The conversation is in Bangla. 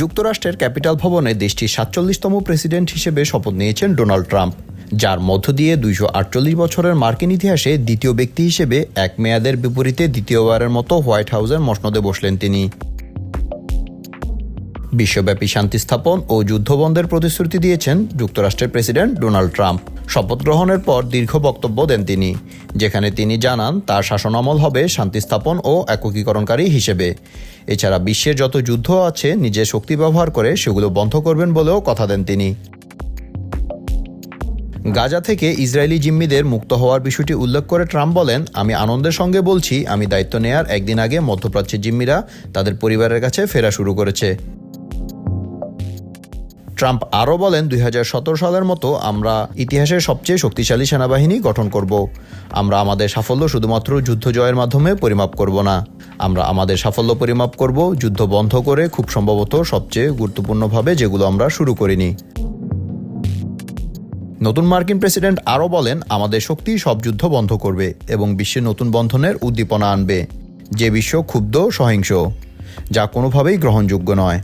যুক্তরাষ্ট্রের ক্যাপিটাল ভবনে দেশটির সাতচল্লিশতম প্রেসিডেন্ট হিসেবে শপথ নিয়েছেন ডোনাল্ড ট্রাম্প, যার মধ্য দিয়ে দুইশো আটচল্লিশ বছরের মার্কিন ইতিহাসে দ্বিতীয় ব্যক্তি হিসেবে এক মেয়াদের বিপরীতে দ্বিতীয়বারের মতো হোয়াইট হাউসের মসনদে বসলেন তিনি। বিশ্বব্যাপী শান্তি স্থাপন ও যুদ্ধবন্ধের প্রতিশ্রুতি দিয়েছেন যুক্তরাষ্ট্রের প্রেসিডেন্ট ডোনাল্ড ট্রাম্প। শপথ গ্রহণের পর দীর্ঘ বক্তব্য দেন তিনি, যেখানে তিনি জানান, তার শাসনামল হবে শান্তি স্থাপন ও একীকরণকারী হিসেবে। এছাড়া বিশ্বের যত যুদ্ধ আছে, নিজের শক্তি ব্যবহার করে সেগুলো বন্ধ করবেন বলেও কথা দেন তিনি। গাজা থেকে ইসরায়েলি জিম্মিদের মুক্ত হওয়ার বিষয়টি উল্লেখ করে ট্রাম্প বলেন, আমি আনন্দের সঙ্গে বলছি, আমি দায়িত্ব নেয়ার একদিন আগে মধ্যপ্রাচ্যের জিম্মিরা তাদের পরিবারের কাছে ফেরা শুরু করেছে। ট্রাম্প আরও বলেন, দুই হাজার সতেরো সালের মতো আমরা ইতিহাসের সবচেয়ে শক্তিশালী সেনাবাহিনী গঠন করব। আমরা আমাদের সাফল্য শুধুমাত্র যুদ্ধ জয়ের মাধ্যমে পরিমাপ করব না। আমরা আমাদের সাফল্য পরিমাপ করব, যুদ্ধ বন্ধ করে খুব সম্ভবত সবচেয়ে গুরুত্বপূর্ণভাবে যেগুলো আমরা শুরু করিনি। নতুন মার্কিন প্রেসিডেন্ট আরও বলেন, আমাদের শক্তি সব যুদ্ধ বন্ধ করবে এবং বিশ্বে নতুন বন্ধনের উদ্দীপনা আনবে। যে বিশ্ব ক্ষুব্ধ, সহিংস, যা কোনোভাবেই গ্রহণযোগ্য নয়।